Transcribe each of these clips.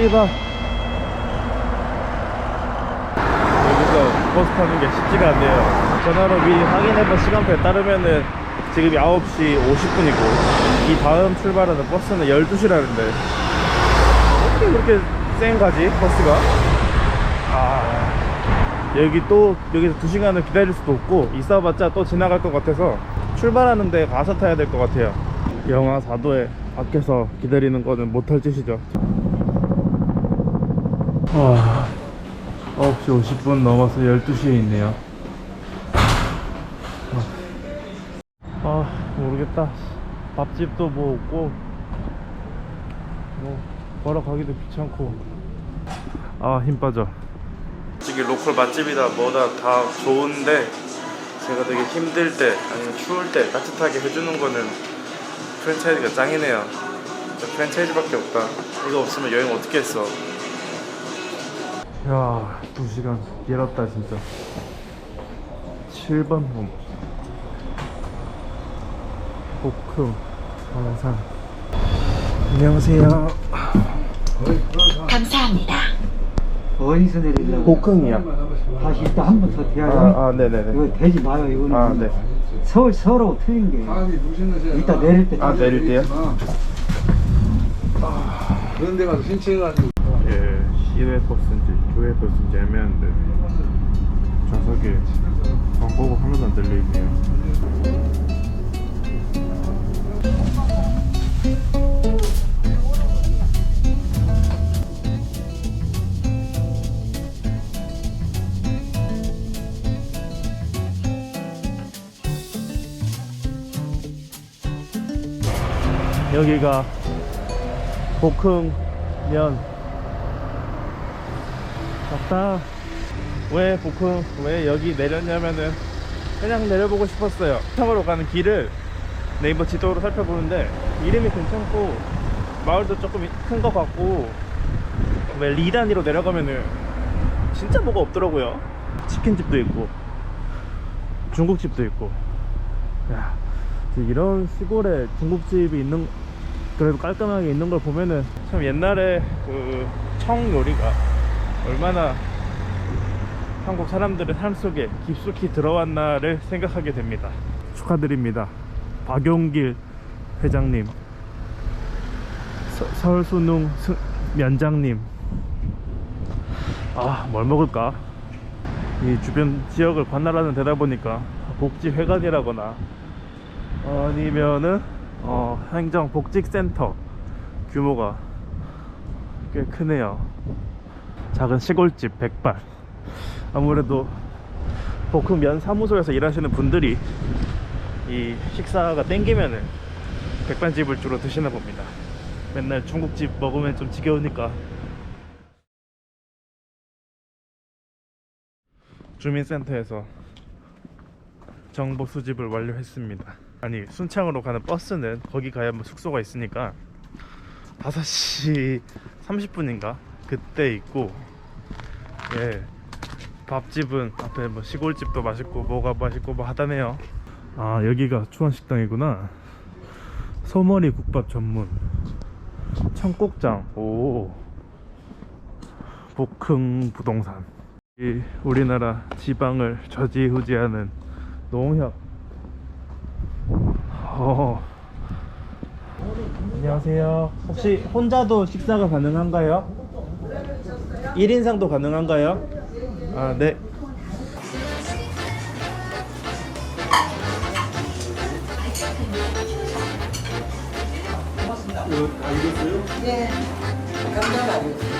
맛집이다. 여기서 버스 타는 게 쉽지가 않네요. 전화로 미리 확인해본 시간표에 따르면은 지금 9시 50분이고 이 다음 출발하는 버스는 12시라는데 어떻게 그렇게 쌩 가지 버스가? 아 여기 또 여기서 2시간을 기다릴 수도 없고 있어봤자 또 지나갈 것 같아서 출발하는데 가서 타야 될 것 같아요 영하 4도에 밖에서 기다리는 거는 못할 짓이죠 와 9시 50분 넘어서 12시에 있네요. 아 모르겠다. 밥집도 뭐 없고 뭐 걸어가기도 귀찮고. 아 힘 빠져. 솔직히 로컬 맛집이다 뭐다 다 좋은데 제가 되게 힘들 때 아니면 추울 때 따뜻하게 해주는 거는 프랜차이즈가 짱이네요. 프랜차이즈밖에 없다. 이거 없으면 여행 어떻게 했어 야 2시간 길었다 진짜 7번 홈 복흥 광산 안녕하세요 감사합니다. 어디서 내리려고? 복흥이야 다시 일단 한 번 더 대야죠. 아, 아 네네네 이거 되지 마요. 이거는 아, 네. 서울 서로 틀린 게. 이따 내릴 때. 아 내릴 때요? 그런 데 가서 신청해가지고 예, 시외 버스인지 교외 버스인지 애매한데 좌석에 광고가 하나도 안 들려있네요 여기가 복흥면 맞다. 왜 복흥 왜 여기 내렸냐면은 그냥 내려보고 싶었어요. 참으로 가는 길을 네이버 지도로 살펴보는데 이름이 괜찮고 마을도 조금 큰 것 같고 왜 리단위로 내려가면은 진짜 뭐가 없더라고요. 치킨집도 있고 중국집도 있고 야 이런 시골에 중국집이 있는 그래도 깔끔하게 있는 걸 보면은 참 옛날에 그 청 요리가 얼마나 한국 사람들의 삶 속에 깊숙이 들어왔나를 생각하게 됩니다. 축하드립니다. 박용길 회장님, 서, 서울수능 스- 면장님. 아, 뭘 먹을까? 이 주변 지역을 관할하는 데다 보니까 복지회관이라거나 아니면은 어, 행정복직센터 규모가 꽤 크네요. 작은 시골집 백발. 아무래도 볶음면 사무소에서 일하시는 분들이 이 식사가 땡기면은 백반집을 주로 드시나 봅니다. 맨날 중국집 먹으면 좀 지겨우니까. 주민센터에서 정보 수집을 완료했습니다. 아니 순창으로 가는 버스는 거기 가야 뭐 숙소가 있으니까 5시 30분인가 그때 있고 예 밥집은 앞에 뭐 시골집도 맛있고 뭐가 맛있고 뭐 하다네요 아 여기가 추원식당이구나 소머리 국밥 전문 청국장 오 복흥 부동산 이 우리나라 지방을 저지후지하는 농협 어. 안녕하세요. 혹시 혼자도 식사가 가능한가요? 1인상도 가능한가요? 아, 네. 네. 감사합니다.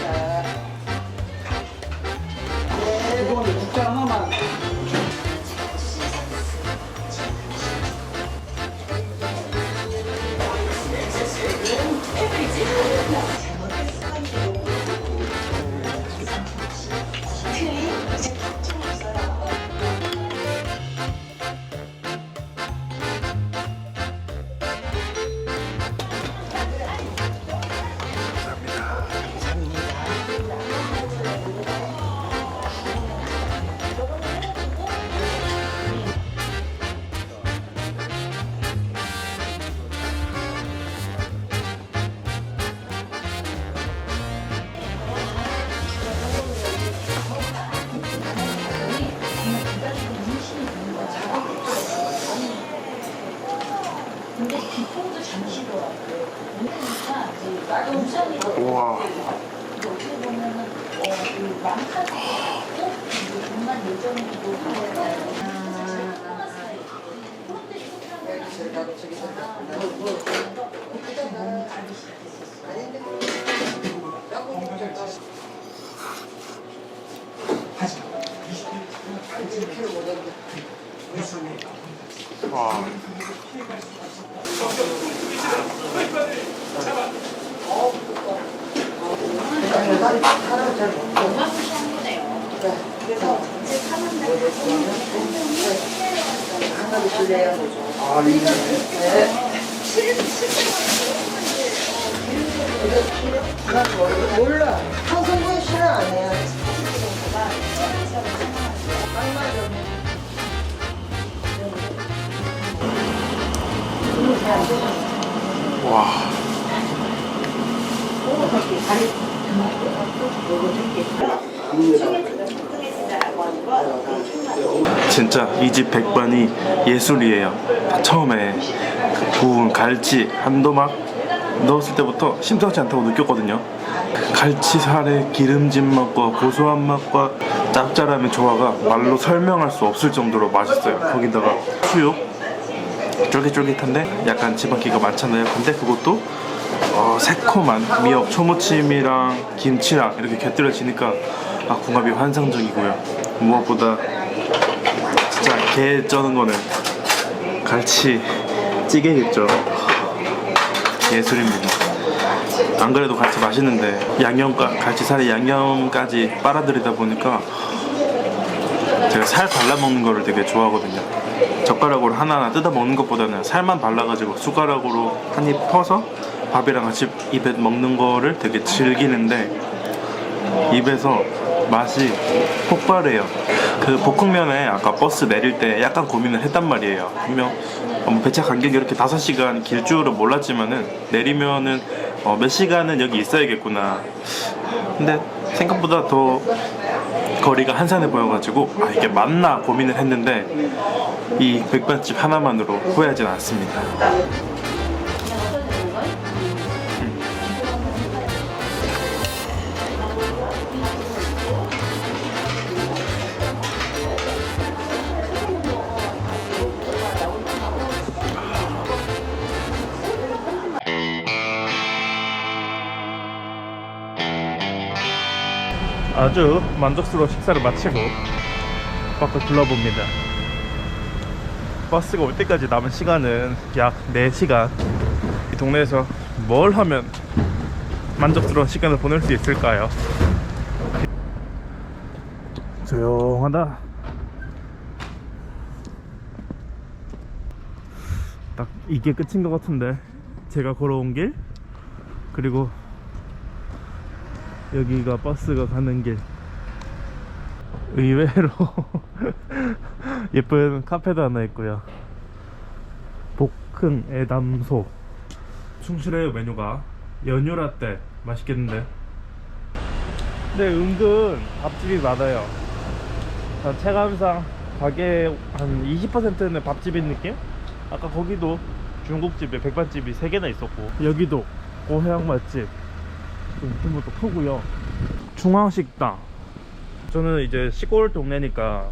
와. 하나도 줄래요? 아, 이게 몰라. 한성분. 딱 맞아. 와. 진짜 이 집 백반이 예술이에요. 처음에 구운 갈치 한도막 넣었을 때부터 심상치 않다고 느꼈거든요. 갈치살의 기름진 맛과 고소한 맛과 짭짤함의 조화가 말로 설명할 수 없을 정도로 맛있어요. 거기다가 수육 쫄깃쫄깃한데 약간 지방기가 많잖아요. 근데 그것도 어, 새콤한 미역 초무침이랑 김치랑 이렇게 곁들여지니까 아, 궁합이 환상적이고요. 무엇보다 진짜 게 쩌는 거는 갈치 찌개겠죠. 예술입니다. 안 그래도 갈치 맛있는데 양념가 갈치살에 양념까지 빨아들이다 보니까 제가 살 발라 먹는 거를 되게 좋아하거든요. 젓가락으로 하나하나 뜯어 먹는 것보다는 살만 발라가지고 숟가락으로 한 입 퍼서 밥이랑 같이 입에 먹는 거를 되게 즐기는데 입에서 맛이 폭발해요. 그 볶음면에 아까 버스 내릴 때 약간 고민을 했단 말이에요. 분명 어, 뭐 배차 간격이 이렇게 5시간 길 줄은 몰랐지만은 내리면은 어, 몇 시간은 여기 있어야겠구나. 근데 생각보다 더 거리가 한산해 보여가지고 아 이게 맞나 고민을 했는데 이 백반집 하나만으로 후회하진 않습니다. 아주 만족스러운 식사를 마치고 밖을 둘러봅니다. 버스가 올 때까지 남은 시간은 약 4시간. 이 동네에서 뭘 하면 만족스러운 시간을 보낼 수 있을까요? 조용하다. 딱 이게 끝인 것 같은데 제가 걸어온 길 그리고 여기가 버스가 가는 길. 의외로 예쁜 카페도 하나 있고요. 복흥 애담소. 충실해요 메뉴가. 연유 라떼. 맛있겠는데? 근데 은근 밥집이 많아요. 전 체감상 가게 한 20%는 밥집인 느낌? 아까 거기도 중국집에 백반집이 3개나 있었고. 여기도 고해양 맛집 좀 규모도 크고요. 중앙식당. 저는 이제 시골 동네니까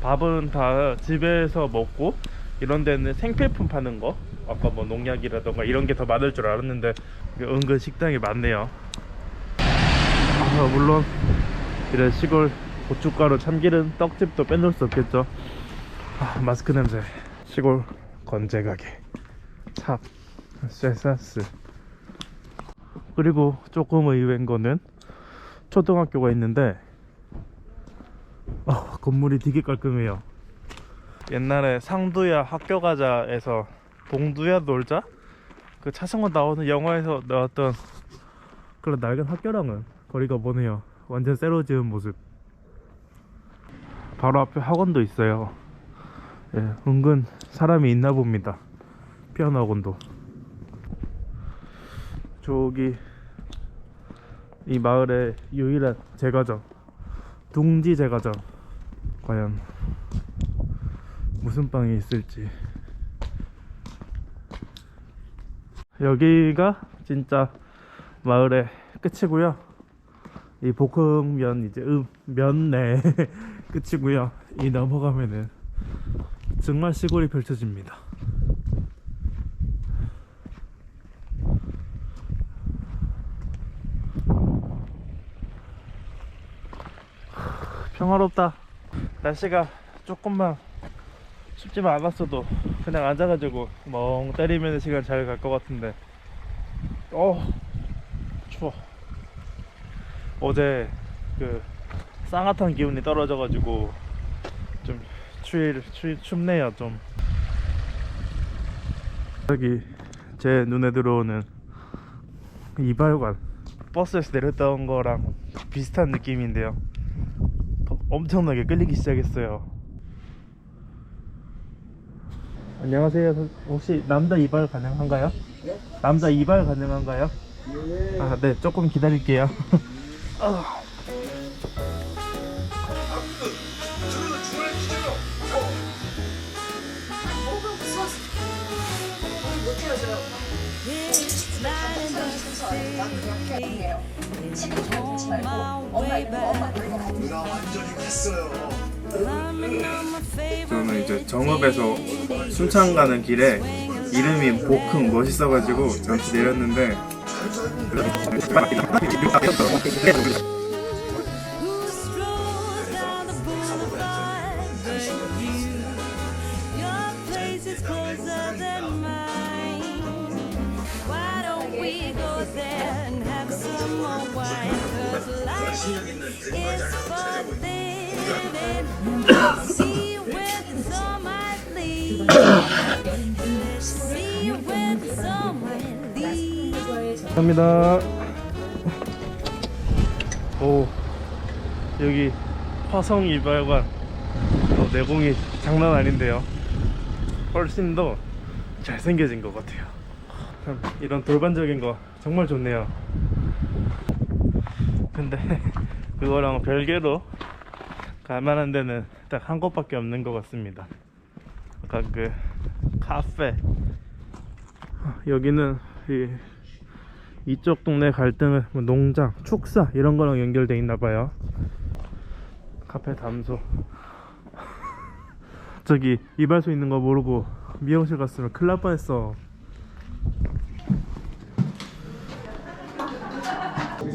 밥은 다 집에서 먹고 이런 데는 생필품 파는 거 아까 뭐 농약이라던가 이런 게 더 많을 줄 알았는데 은근 식당이 많네요. 아, 물론 이런 시골 고춧가루 참기름 떡집도 빼놓을 수 없겠죠. 아, 마스크 냄새. 시골 건재 가게. 찹. 쇠사스. 그리고 조금 의외인 거는 초등학교가 있는데 아, 건물이 되게 깔끔해요. 옛날에 상두야 학교 가자에서 동두야 놀자 그 차승원 나오는 영화에서 나왔던 그런 낡은 학교랑은 거리가 머네요. 완전 새로 지은 모습. 바로 앞에 학원도 있어요. 예, 은근 사람이 있나 봅니다. 피아노 학원도. 저기 이 마을의 유일한 제과점 둥지 제과점 과연 무슨 빵이 있을지 여기가 진짜 마을의 끝이고요. 이 볶음면 이제 음, 면내 끝이고요. 이 넘어가면은 정말 시골이 펼쳐집니다. 평화롭다. 날씨가 조금만 춥지만 않았어도 그냥 앉아가지고 멍 때리면 시간 잘 갈 것 같은데. 어 추워. 어제 그 쌍화탕 기운이 떨어져가지고 좀 추위, 추위 춥네요 좀. 여기 제 눈에 들어오는 이발관. 버스에서 내렸던 거랑 비슷한 느낌인데요. 더 엄청나게 끌리기 시작했어요 안녕하세요. 선- 혹시 남자 이발 가능한가요? 남자 이발 가능한가요? 아, 네. 조금 기다릴게요. 아. 저는 이제 정읍에서 순창 가는 길에 이름이 보큼 멋있어가지고 잠시 내렸는데 합니다. 오 여기 화성 이발관 어, 내공이 장난 아닌데요. 훨씬 더 잘생겨진 것 같아요. 참 이런 돌반적인 거 정말 좋네요. 근데 그거랑 별개로 갈만한 데는 딱 한 곳밖에 없는 것 같습니다. 아까 그 카페 여기는 이 이쪽 동네 갈등은 뭐 농장, 축사 이런 거랑 연결돼 있나 봐요. 카페 담소. 저기 이발소 있는 거 모르고 미용실 갔으면 큰일 날 뻔했어.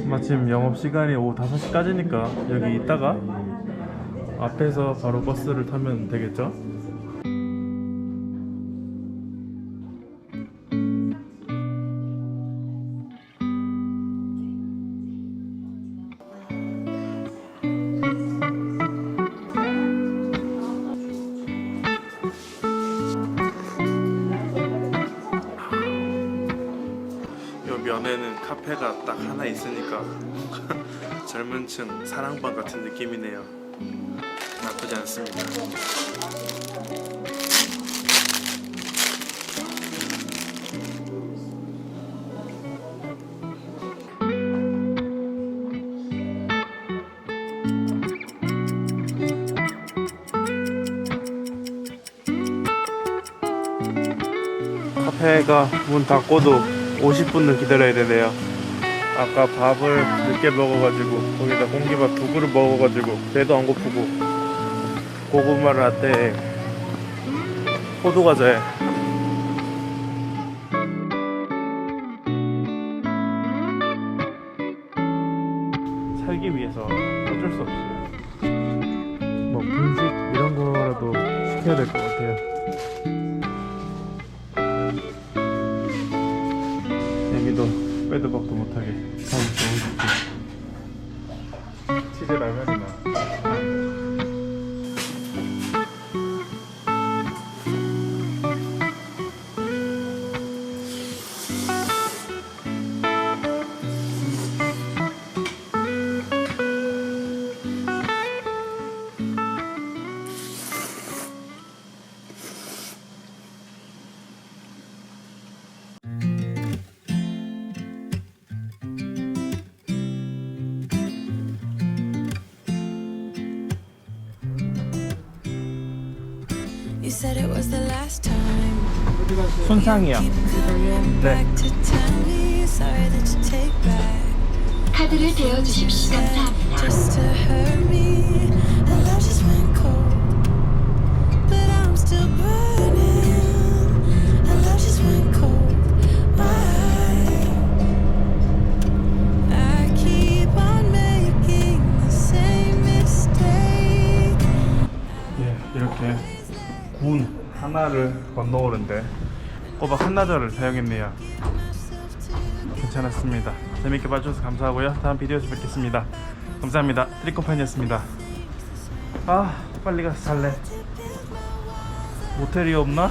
마침 영업 시간이 오후 5시까지니까 여기 있다가 앞에서 바로 버스를 타면 되겠죠? 있으니까 젊은 층 사랑방 같은 느낌이네요. 나쁘지 않습니다. 카페가 문 닫고도 50분을 기다려야 되네요. 아까 밥을 늦게 먹어가지고 거기다 공기밥 두 그릇 먹어가지고 배도 안 고프고 고구마 라떼에 호두 과자에 좋은 느낌 치즈 손상이야. Back. 카드를 대어 주십시오. 감사합니다. 하나를 건너오는데 꼬박 한나절을 사용했네요. 괜찮았습니다. 재밌게 봐주셔서 감사하고요. 다음 비디오에서 뵙겠습니다. 감사합니다. 트리코판이었습니다. 아, 빨리 가서 잘래. 모텔이 없나?